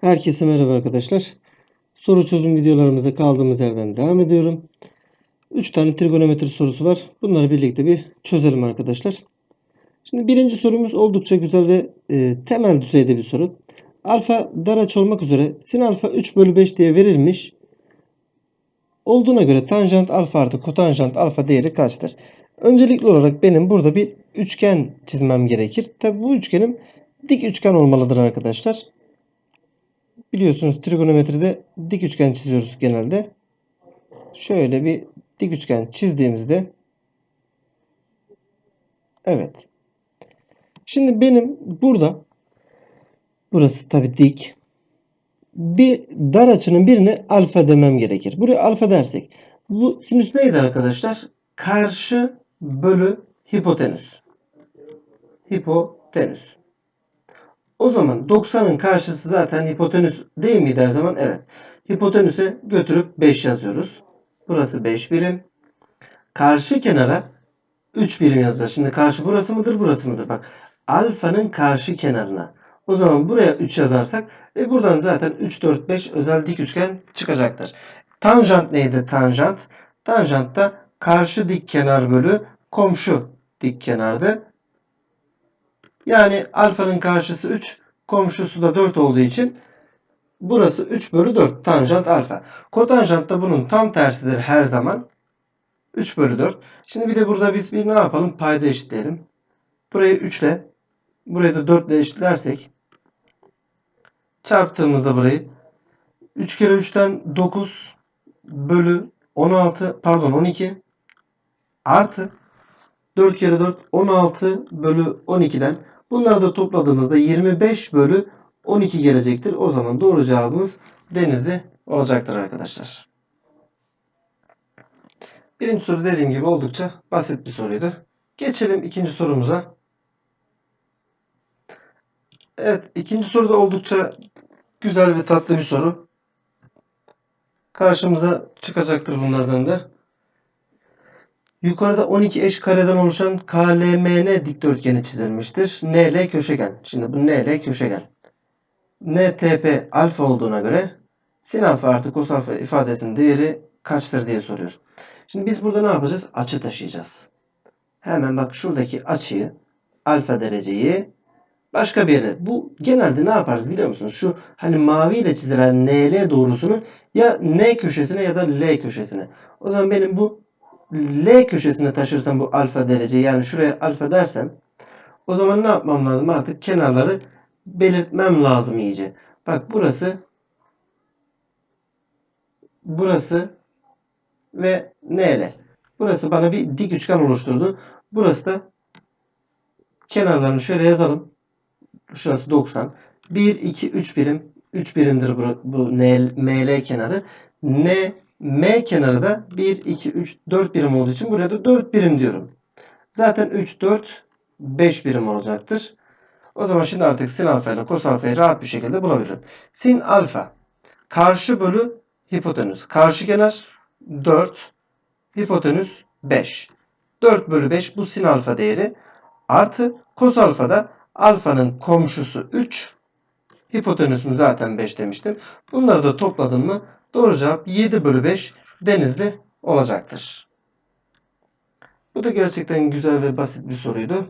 Herkese merhaba arkadaşlar. Soru çözüm videolarımıza kaldığımız yerden devam ediyorum. 3 tane trigonometri sorusu var. Bunları birlikte bir çözelim arkadaşlar. Şimdi birinci sorumuz oldukça güzel ve e, temel düzeyde bir soru. Alfa dar açı olmak üzere sin alfa 3 bölü 5 diye verilmiş. Olduğuna göre tanjant alfa artı kotanjant alfa değeri kaçtır? Öncelikli olarak benim burada bir üçgen çizmem gerekir. Tabi bu üçgenim dik üçgen olmalıdır arkadaşlar. Biliyorsunuz trigonometride dik üçgen çiziyoruz genelde. Şöyle bir dik üçgen çizdiğimizde Evet. Şimdi benim burada burası tabi dik. Bir dar açının birine alfa demem gerekir. Buraya alfa dersek bu sinüs neydi arkadaşlar? Karşı bölü hipotenüs. Hipotenüs. O zaman 90'ın karşısı zaten hipotenüs değil miydi her zaman? Evet. Hipotenüse götürüp 5 yazıyoruz. Burası 5 birim. Karşı kenara 3 birim yazacağız. Şimdi karşı burası mıdır burası mıdır? Bak alfanın karşı kenarına. O zaman buraya 3 yazarsak ve buradan zaten 3, 4, 5 özel dik üçgen çıkacaktır. Tanjant neydi tanjant? Tanjant da karşı dik kenar bölü komşu dik kenardı. Yani alfanın karşısı 3, komşusu da 4 olduğu için burası 3 bölü 4 tanjant alfa. Kotanjant da bunun tam tersidir her zaman. 3 bölü 4. Şimdi bir de burada biz bir ne yapalım? Payda eşitleyelim. Burayı 3 ile burayı da 4 ile eşitlersek çarptığımızda burayı 3 kere 3'ten 9 bölü 16 pardon 12 artı 4 kere 4 16 bölü 12'den bunları da topladığımızda 25 bölü 12 gelecektir. O zaman doğru cevabımız denizli olacaktır arkadaşlar. Birinci soru dediğim gibi oldukça basit bir soruydu. Geçelim ikinci sorumuza. Evet ikinci soru da oldukça güzel ve tatlı bir soru. Karşımıza çıkacaktır bunlardan da. Yukarıda 12 eş kareden oluşan KLMN dikdörtgeni çizilmiştir. NL köşegen. Şimdi bu NL köşegen. NTP alfa olduğuna göre sin alfa artı kos alfa ifadesinin değeri kaçtır diye soruyor. Şimdi biz burada ne yapacağız? Açı taşıyacağız. Hemen bak şuradaki açıyı alfa dereceyi başka bir yere. Bu genelde ne yaparız biliyor musunuz? Şu hani mavi ile çizilen NL doğrusunu ya N köşesine ya da L köşesine. O zaman benim bu L köşesine taşırsam bu alfa derece yani şuraya alfa dersem o zaman ne yapmam lazım? Artık kenarları belirtmem lazım iyice. Bak burası burası ve NL. Burası bana bir dik üçgen oluşturdu. Burası da kenarlarını şöyle yazalım. Şurası 90. 1, 2, 3 birim. 3 birimdir bu, bu ML kenarı. N M kenarı da 1, 2, 3, 4 birim olduğu için buraya da 4 birim diyorum. Zaten 3, 4, 5 birim olacaktır. O zaman şimdi artık sin alfa ile kos alfayı rahat bir şekilde bulabilirim. Sin alfa karşı bölü hipotenüs. Karşı kenar 4, hipotenüs 5. 4 bölü 5 bu sin alfa değeri. Artı kos alfa da alfanın komşusu 3. Hipotenüsüm zaten 5 demiştim. Bunları da topladım mı Doğru cevap 7 bölü 5 denizli olacaktır. Bu da gerçekten güzel ve basit bir soruydu.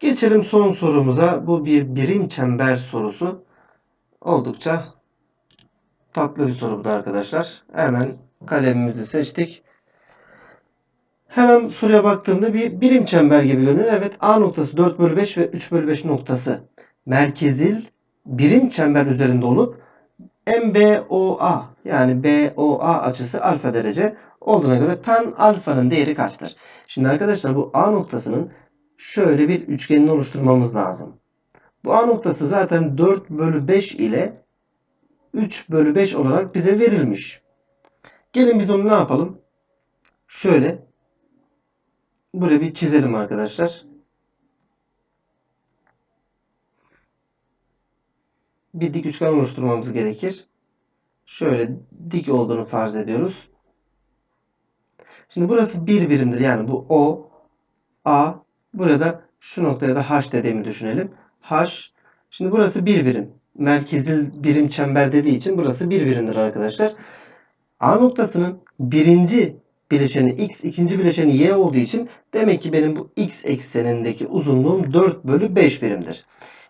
Geçelim son sorumuza. Bu bir birim çember sorusu. Oldukça tatlı bir soru bu da arkadaşlar. Hemen kalemimizi seçtik. Hemen soruya baktığımda bir birim çember gibi görünüyor. Evet A noktası 4 bölü 5 ve 3 bölü 5 noktası merkezil birim çember üzerinde olup MBOA yani BOA açısı alfa derece olduğuna göre tan alfanın değeri kaçtır? Şimdi arkadaşlar bu A noktasının şöyle bir üçgenini oluşturmamız lazım. Bu A noktası zaten 4 bölü 5 ile 3 bölü 5 olarak bize verilmiş. Gelin biz onu ne yapalım? Şöyle buraya bir çizelim arkadaşlar. Bir dik üçgen oluşturmamız gerekir. Şöyle dik olduğunu farz ediyoruz. Şimdi burası bir birimdir. Yani bu O, A, burada şu noktaya da H dediğimi düşünelim. H, şimdi burası bir birim. merkezil birim çember dediği için burası bir birimdir arkadaşlar. A noktasının birinci bileşeni x, ikinci bileşeni y olduğu için demek ki benim bu x eksenindeki uzunluğum 4 bölü 5 birimdir.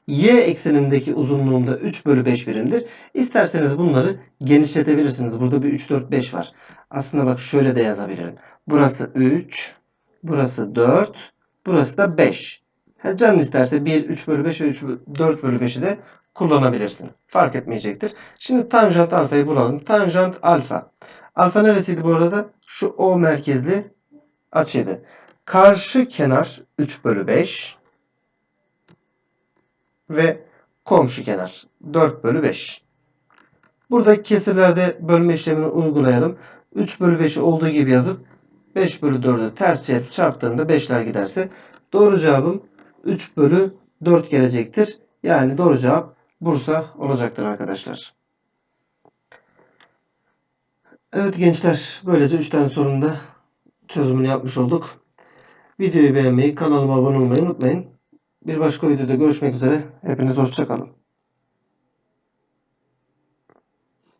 Y eksenindeki uzunluğum da 3 bölü 5 birimdir. İsterseniz bunları genişletebilirsiniz. Burada bir 3, 4, 5 var. Aslında bak şöyle de yazabilirim. Burası 3, burası 4, burası da 5. Ha, canın isterse 1, 3 bölü 5 ve 3, 4 bölü 5'i de kullanabilirsin. Fark etmeyecektir. Şimdi tanjant alfayı bulalım. Tanjant alfa. Alfa neresiydi bu arada? Şu O merkezli açıydı. Karşı kenar 3 bölü 5 ve komşu kenar 4 bölü 5. Burada kesirlerde bölme işlemini uygulayalım. 3 bölü 5'i olduğu gibi yazıp 5 bölü 4'ü ters çarp çarptığımda 5'ler giderse doğru cevabım 3 bölü 4 gelecektir. Yani doğru cevap Bursa olacaktır arkadaşlar. Evet gençler böylece 3 tane sorunun da çözümünü yapmış olduk. Videoyu beğenmeyi, kanalıma abone olmayı unutmayın. Bir başka videoda görüşmek üzere. Hepiniz hoşçakalın.